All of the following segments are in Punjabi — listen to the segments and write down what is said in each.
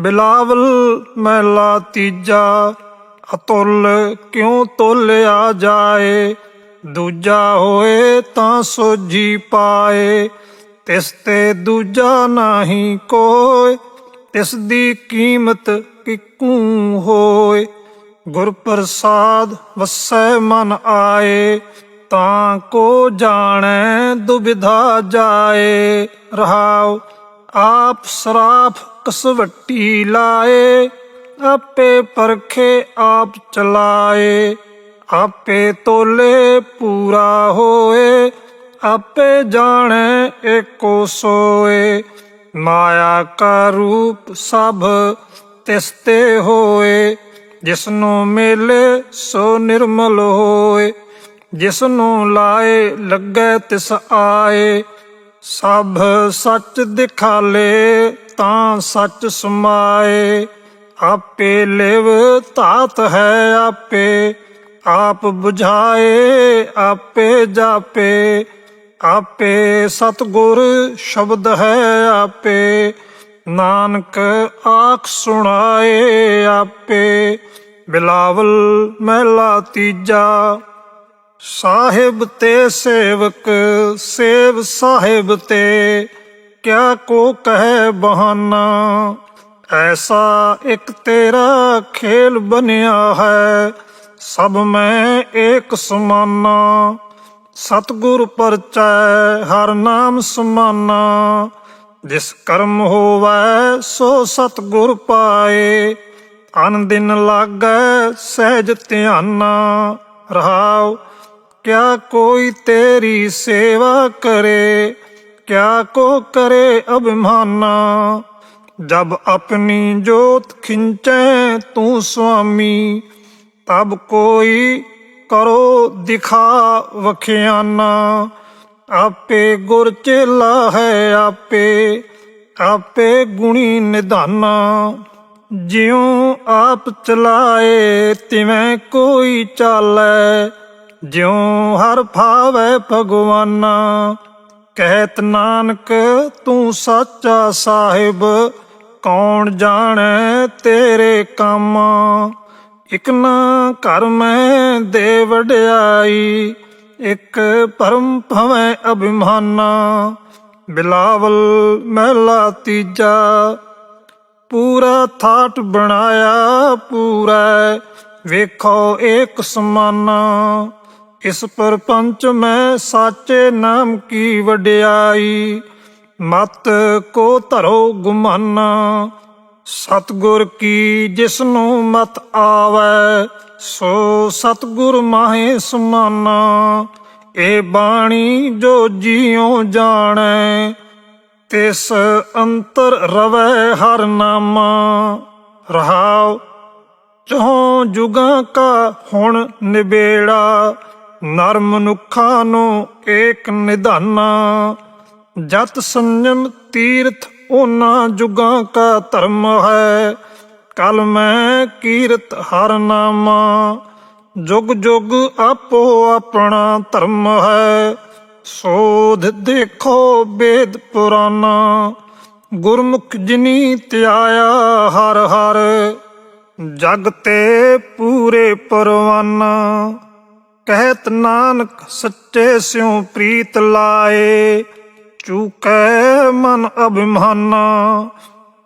ਬਿਲਾਵਲ ਮਹਿਲਾ ਤੀਜਾ, ਅਤੁੱਲ ਕਿਉਂ ਤੋਲਿਆ ਜਾਏ? ਦੂਜਾ ਹੋਏ ਤਾਂ ਸੋਜੀ ਪਾਏ। ਤਿਸ ਤੇ ਦੂਜਾ ਨਹੀਂ ਕੋਇ ਤਿਸ ਦੀ ਕੀਮਤ ਕਿਕੂ ਹੋਏ। ਗੁਰ ਪ੍ਰਸਾਦ ਵਸੈ ਮਨ ਆਏ। ਤਾਂ ਕੋ ਜਾਣੈ ਦੁਬਿਧਾ ਜਾਏ। ਰਹਾਉ ਆਪ ਸਰਾਫ ਕਸਵੱਟੀ ਲਾਏ, ਆਪੇ ਪਰਖੇ ਆਪ ਚਲਾਏ। ਆਪੇ ਤੋਲੇ ਪੂਰਾ ਹੋਏ, ਆਪੇ ਜਾਣੇ ਏਕੋ ਸੋਏ। ਮਾਇਆ ਕਾ ਰੂਪ ਸਭ ਤਿਸਤੇ ਹੋਏ, ਜਿਸਨੂੰ ਮੇਲੇ ਸੋ ਨਿਰਮਲ ਹੋਏ। ਜਿਸਨੂੰ ਲਾਏ ਲੱਗੇ ਤਿਸ ਆਏ, ਸਭ ਸੱਚ ਦਿਖਾਲੇ। ਤਾਂ ਸੱਚ ਸਮਾਏ, ਆਪੇ ਲਿਵ ਧਾਤ ਹੈ ਆਪੇ, ਆਪ 부ਝਾਏ ਆਪੇ ਜਾਪੇ, ਆਪੇ ਸਤਗੁਰ ਸ਼ਬਦ ਹੈ ਆਪੇ, ਨਾਨਕ ਆਖ ਸੁਣਾਏ ਆਪੇ, ਬਿਲਾਵਲ ਮਹਿਲਾ ਤੀਜਾ, ਸਾਹਿਬ ਤੇ ਸੇਵਕ ਸੇਵ ਸਾਹਿਬ ਤੇ ਕਿਆ ਕੋ ਕਹੇ ਬਹਾਨਾ? ਐਸਾ ਇੱਕ ਤੇਰਾ ਖੇਲ ਬਨਿਆ ਹੈ, ਸਭ ਮੈਂ ਏਕ ਸਮਾਨਾ। ਸਤਗੁਰ ਪਰਚੈ ਹਰ ਨਾਮ ਸਮਾਨਾ, ਜਿਸ ਕਰਮ ਹੋਵੈ ਸੋ ਸਤਗੁਰ ਪਾਏ। ਅਨ ਦਿਨ ਲਾਗੈ ਸਹਿਜ ਧਿਆਨਾ, ਰਹਾਉ, ਕਿਆ ਕੋਈ ਤੇਰੀ ਸੇਵਾ ਕਰੇ। ਕਿਆ ਕੋ ਕਰੇ ਅਭਿਮਾਨਾ? ਜਬ ਆਪਣੀ ਜੋਤ ਖਿੰਚੈ ਤੂੰ ਸੁਆਮੀ, ਤਬ ਕੋਈ ਕਰੋ ਦਿਖਾ ਵਖਿਆਨਾ। ਆਪੇ ਗੁਰ ਚੇਲਾ ਹੈ ਆਪੇ ਆਪੇ ਗੁਣੀ ਨਿਧਾਨਾ। ਜਿਉ ਆਪ ਚਲਾਏ ਤਿਵੇਂ ਕੋਈ ਚਾਲੈ, ਜਿਉ ਹਰ ਭਾਵੈ ਭਗਵਾਨਾ। ਕਹਿਤ ਨਾਨਕ, ਤੂੰ ਸਾਚਾ ਸਾਹਿਬ, ਕੌਣ ਜਾਣੈ ਤੇਰੇ ਕੰਮ? ਇਕ ਨਾ ਘਰ ਮੈਂ ਦੇ ਵਡਿਆਈ ਇੱਕ ਪਰਮ ਭਵੈ ਅਭਿਮਾਨਾ। ਬਿਲਾਵਲ ਮਹਿਲਾ ਤੀਜਾ, ਪੂਰਾ ਥਾਟ ਬਣਾਇਆ ਪੂਰਾ, ਵੇਖੋ ਏਕ ਸਮਾਨਾ। ਇਸ ਪਰਪੰਚ ਮੈਂ ਸਾਚੇ ਨਾਮ ਕੀ ਵਡਿਆਈ? ਮਤ ਕੋ ਧਰੋ ਗੁਮਾਨਾ। ਸਤਗੁਰ ਕੀ ਜਿਸ ਨੂੰ ਮਤ ਆਵੈ, ਸੋ ਸਤਗੁਰ ਮਾਹੇ ਸਮਾਨਾ। ਇਹ ਬਾਣੀ ਜੋ ਜੀਉ ਜਾਣੈ, ਤਿਸ ਅੰਤਰ ਰਵੈ ਹਰ ਨਾਮਾ। ਰਹਾਉ ਚੋਂ ਜੁਗਾਂ ਕਾ ਹੁਣ ਨਿਬੇੜਾ ਨਰ ਮਨੁੱਖਾਂ ਨੂੰ ਏਕ ਨਿਧਾਨਾ। ਜਤ ਸੰਜਮ ਤੀਰਥ ਉਹਨਾਂ ਜੁਗਾਂ ਕਾ ਧਰਮ ਹੈ। ਕਲ ਮੈਂ ਕੀਰਤ ਹਰ ਨਾਮਾ। ਜੁਗ ਜੁਗ ਆਪੋ ਆਪਣਾ ਧਰਮ ਹੈ। ਸੋਧ ਦੇਖੋ ਬੇਦ ਪੁਰਾਨਾ। ਗੁਰਮੁਖ ਜਿਨੀ ਧਿਆਇਆ ਹਰ ਹਰ। ਜਗ ਤੇ ਪੂਰੇ ਪਰਵਾਨਾ। ਕਹਿਤ ਨਾਨਕ ਸੱਚੇ ਸਿਉ ਪ੍ਰੀਤ ਲਾਏ, ਚੂਕੈ ਮਨ ਅਭਿਮਾਨਾ।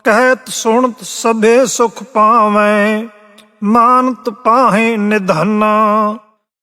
ਕਹਿਤ ਸੁਣਤ ਸਭੇ ਸੁਖ ਪਾਵੈ, ਮਾਨਤ ਪਾਹੇ ਨਿਧਾਨਾ।